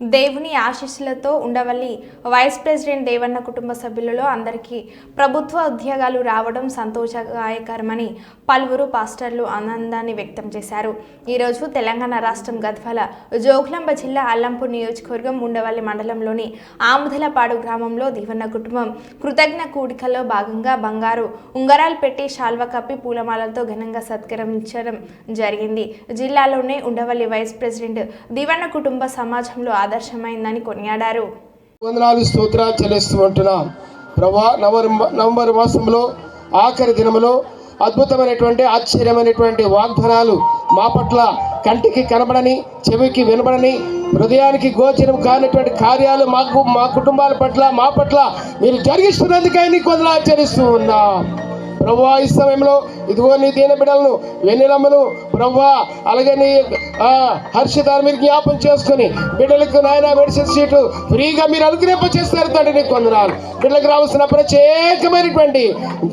దేవుని ఆశీస్సులతో Undavalli vice president Devanna కుటుంబ సభ్యులలో అందరికీ ప్రభుత్వ ఉద్యోగాలు రావడం సంతోషదాయకరమని పలువురు పాస్టర్లు ఆనందాన్ని వ్యక్తం చేశారు. ఈరోజు తెలంగాణ రాష్ట్రం గద్వాల జోగులాంబ జిల్లా అల్లంపూర్ నియోజకవర్గం ఉండవల్లి మండలంలోని ఆముదలపాడు గ్రామంలో దేవన్న కుటుంబం కృతజ్ఞ కూడికలో భాగంగా బంగారు ఉంగరాలు పెట్టి శాల్వ కప్పి పూలమాలతో ఘనంగా సత్కరించడం జరిగింది. జిల్లాలోనే ఉండవల్లి వైస్ ప్రెసిడెంట్ దివన్న కుటుంబ సమాజంలో ఆదర్శమైందని కొనియాడారు. వందనాలు స్తోత్రాలు చెల్లిస్తూ ఉంటున్నాం. ప్రభా నవంబర్ నవంబర్ మాసంలో ఆఖరి దినములో అద్భుతమైనటువంటి ఆశ్చర్యమైనటువంటి వాగ్దానాలు మా పట్ల కంటికి కనబడని చెవికి వినబడని హృదయానికి గోచరం కానటువంటి కార్యాలు మాకు మా కుటుంబాల పట్ల మా పట్ల మీరు జరిగిస్తున్నందుకై నీకు వందనాలు ఆచరిస్తూ ఉన్నాం. ప్రభు ఈ సమయంలో ఇదిగో నీ దీన బిడ్డలను వెన్నెలమ్మను ప్రవ్వా అలాగే నీ ఆ, మీరు జ్ఞాపం చేసుకుని బిడ్డలకు నాయన మెడిసిన్ సీటు ఫ్రీగా మీరు అనుగ్రహింప చేస్తారు తండ్రి నీకు వందనాలు. బిడ్డలకు రావాల్సిన ప్రత్యేకమైనటువంటి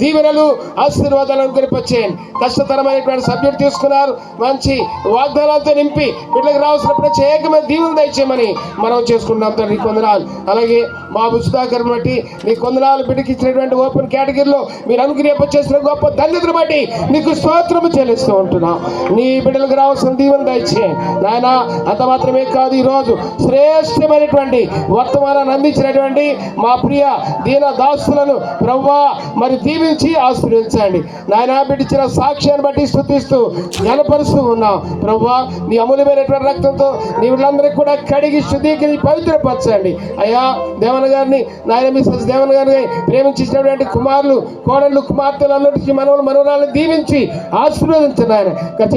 దీవెనలు ఆశీర్వాదాలు అనుగ్రహింపచేయండి. కష్టతరమైనటువంటి సబ్జెక్ట్ తీసుకున్నారు మంచి వాగ్దానాలతో నింపి బిడ్డలకు రావాల్సిన ప్రత్యేకమైన దీవెనలు దయచేయమని మనం చేసుకుంటున్నాం తండ్రి నీకు వందనాలు. అలాగే మా సుధాకర్ బట్టి నీ కొందనాలు బిడ్డకి ఇచ్చినటువంటి ఓపెన్ కేటగిరీలో మీరు అనుగ్రహింప చేసిన గొప్ప ధన్యతను బట్టి నీకు స్తోత్రము చెల్లిస్తూ ఉంటున్నాం. నీ బిడ్డలకు రావాల్సిన దీవెన దయచే నాయన అంత మాత్రమే కాదు ఈరోజు శ్రేష్టమైనటువంటి వర్తమానాన్ని అందించినటువంటి మా ప్రియ దీన దాసులను ప్రవ్వా మరి దీవించి ఆశీర్వదించండి. నాయన బిడ్డించిన సాక్ష్యాన్ని బట్టి స్థుతిస్తూ ఘనపరుస్తూ ఉన్నాం. ప్రవ్వా నీ అమూల్యమైనటువంటి రక్తంతో నీ వీళ్ళందరికీ కూడా కడిగి శుద్ధీకరించి పవిత్రపరచండి. అయ్యా దేవన గారిని నాయన మీ దేవన గారిని ప్రేమించినటువంటి కుమారులు కోడళ్ళు కుమార్తెలు అన్నిటికీ మనవలు మనవరాలను దీవించి ఆశీర్వదించున్నాయన ఆయన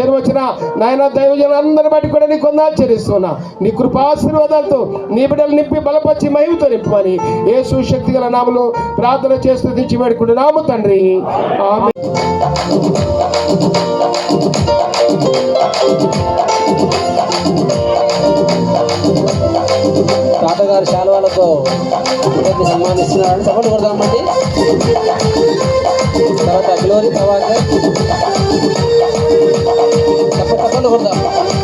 చేరువచ్చిన నాయన దైవజనులందరిని బట్టి కూడా నీకు కొందాలు చెల్లిస్తున్నా. నీ కృపాశీర్వాదాలతో నీ బిడ్డలు నింపి బలపరిచి మహిమతో నింపమని ఏ సుశక్తి గల నామలు ప్రార్థన చేస్తూ దించి వేడుకుంటున్నాము తండ్రి. ఆమె తాతగారు శాలువాలతో అందరినీ సన్మానిస్తున్నారని సపోర్ట్ కొడదామండి తర్వాత గ్లోరీ ప్రభాకర్.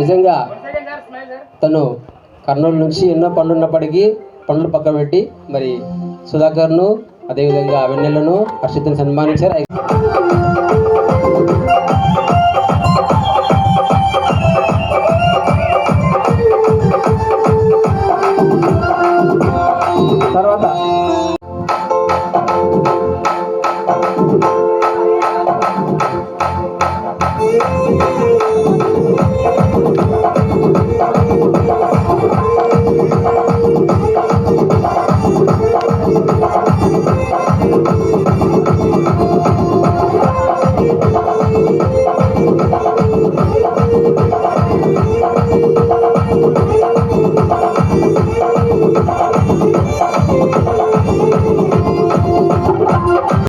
నిజంగా తను కర్నూలు నుంచి ఎన్నో పనులు ఉన్నప్పటికీ పనులు పక్కన పెట్టి మరి సుధాకర్ను అదేవిధంగా వెన్నెలను హర్షితను సన్మానించారు.